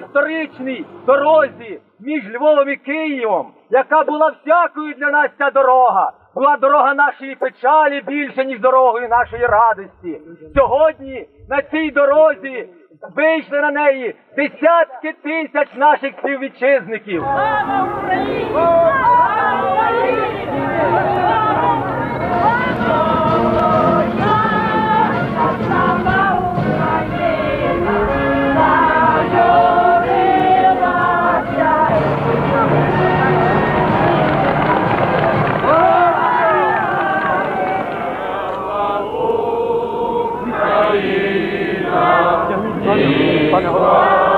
історичній дорозі між Львовом і Києвом, яка була всякою для нас ця дорога, була дорога нашої печалі більше, ніж дорогою нашої радості. Сьогодні на цій дорозі вийшли на неї десятки тисяч наших співвітчизників. Слава Україні! Antonio. Antonio.